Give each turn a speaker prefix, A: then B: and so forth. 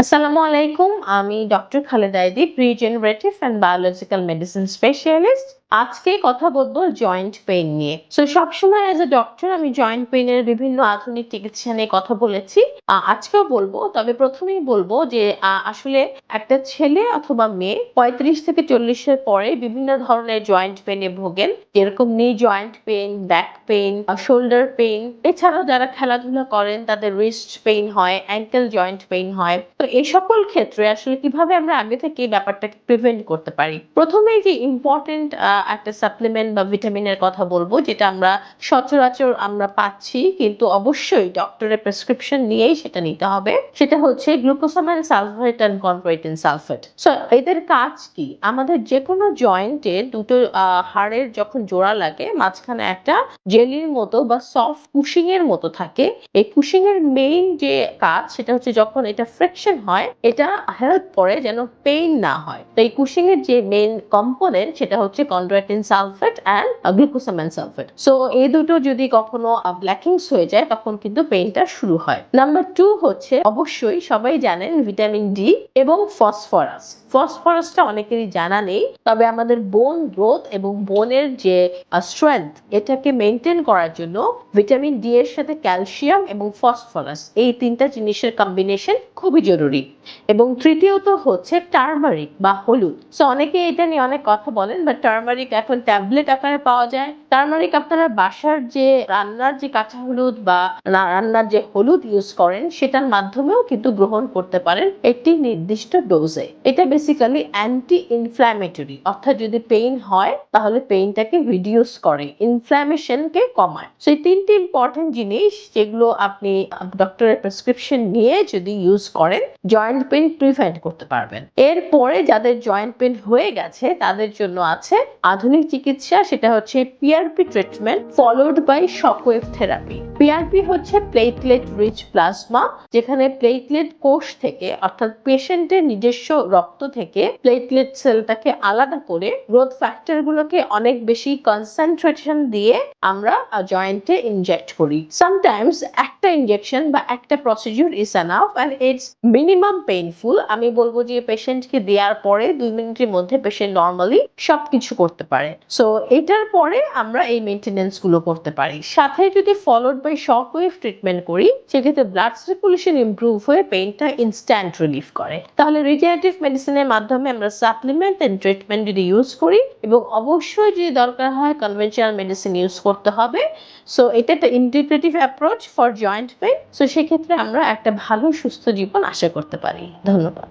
A: আসসালামু আলাইকুম আমি doctor Khaleda আইদিব regenerative and biological medicine specialist আজকে কথা বলব জয়েন্ট পেইন নিয়ে। সো সবসময় অ্যাজ এ ডক্টর আমি জয়েন্ট পেইনের বিভিন্ন আধুনিক চিকিৎসা নিয়ে কথা বলেছি। আজকেও বলব, তবে প্রথমেই বলব যে আসলে একটা ছেলে অথবা মেয়ে পঁয়ত্রিশ থেকে চল্লিশের পরে বিভিন্ন ধরনের জয়েন্ট পেইনে ভোগেন। যেরকম knee joint pain back pain shoulder pain এছাড়াও যারা খেলাধুলা করেন, তাদের রিস্ট পেইন হয় অ্যাঙ্কেল জয়েন্ট পেইন হয়। তো এই সকল ক্ষেত্রে আসলে কীভাবে আমরা আগে থেকে ব্যাপারটাকে প্রিভেন্ট করতে পারি? প্রথমেই যে ইম্পর্টেন্ট একটা সাপ্লিমেন্ট বা ভিটামিনের কথা বলব, যেটা আমরা সচরাচর আমরা পাচ্ছি, কিন্তু অবশ্যই ডক্টরের প্রেসক্রিপশন নিয়েই সেটা নিতে হবে। সেটা হচ্ছে glucosamine sulphate and chondroitin sulphate so এদের কাজ কি? আমাদের যে কোনো জয়েন্টে দুটো হাড়ের যখন জোড়া লাগে, মাঝখানে একটা জেলির মতো বা সফট কুশিং এর মতো থাকে। এই কুশিং এর মেইন যে কাজ, সেটা হচ্ছে যখন এটা ফ্রিকশন হয়, এটা হেল্প করে যেন পেইন না হয়। তো এই কুশিং এর যে মেইন কম্পোনেন্ট সেটা হচ্ছে chondroitin sulphate and glucosamine sulphate so এই দুটো যদি কখনো ব্ল্যাকিংস হয়ে যায়, তখন কিন্তু পেইনটা শুরু হয়। নাম্বার টু হচ্ছে, অবশ্যই সবাই জানেন ভিটামিন ডি এবং ফসফরাস ফসফরাসটা অনেকেরই জানা নেই, তবে আমাদের বোন গ্রোথ এবং বোনের যে স্ট্রেংথ এটাকে মেনটেন করার জন্য ভিটামিন ডি এর সাথে ক্যালসিয়াম এবং ফসফরাস এই তিনটা জিনিসের কম্বিনেশন খুবই জরুরি। এবং তৃতীয়ত হচ্ছে টার্মারিক বা হলুদ। সো অনেকে এটা নিয়ে অনেক কথা বলেন বাট টার্মারিক এখন ট্যাবলেট আকারে পাওয়া যায়। টার্মারিক আপনারা বাসার যে রান্নার যে কাঁচা হলুদ বা রান্নার যে হলুদ ইউজ করেন, সেটার মাধ্যমেও কিন্তু গ্রহণ করতে পারেন একটি নির্দিষ্ট ডোজে এটা বেসিক্যালি অ্যান্টি ইনফ্ল্যামেটরি অর্থাৎ যদি পেইন হয়, তাহলে পেইনটাকে রিডিউস করে ইনফ্ল্যামেশনকে কমায়। সেই তিনটি ইম্পর্টেন্ট জিনিস যেগুলো আপনি ডক্টরের প্রেসক্রিপশন নিয়ে যদি ইউজ করেন জয়েন্ট পেইন প্রিভেন্ট করতে পারবেন। এরপরে যাদের জয়েন্ট পেইন হয়ে গেছে, তাদের জন্য আছে আধুনিক চিকিৎসা সেটা হচ্ছে PRP treatment followed by shockwave therapy PRP হচ্ছে প্লেটলেট রিচ প্লাজমা যেখানে প্লেটলেট কোষ থেকে, অর্থাৎ পেশেন্টের নিজস্ব রক্ত থেকে প্লেটলেট সেলটাকে আলাদা করে গ্রোথ ফ্যাক্টর গুলোকে অনেক বেশি কনসেন্ট্রেশন দিয়ে আমরা জয়েন্টে ইনজেক্ট করি। সামটাইমস একটা ইনজেকশন বা একটা procedure is enough and it's minimum painful আমি বলব যে পেশেন্টকে দেওয়ার পরে দুই মিনিটের মধ্যে পেশেন্ট নর্মালি সবকিছু করতে পারে। সো এটার পরে আমরা এই মেনটেনেন্সগুলো করতে পারি। সাথে যদি followed by shock wave treatment করি, সেক্ষেত্রে ব্লাড সার্কুলেশন ইমপ্রুভ হয়ে পেইনটা ইনস্ট্যান্ট রিলিফ করে। তাহলে রিজেনারেটিভ মেডিসিনের মাধ্যমে আমরা সাপ্লিমেন্ট এন্ড ট্রিটমেন্ট যদি ইউজ করি, এবং অবশ্যই যদি দরকার হয় কনভেনশনাল মেডিসিন ইউজ করতে হবে। সো এটা একটা integrative approach for joint pain so সেক্ষেত্রে আমরা একটা ভালো, সুস্থ জীবন আশা করতে পারি। ধন্যবাদ।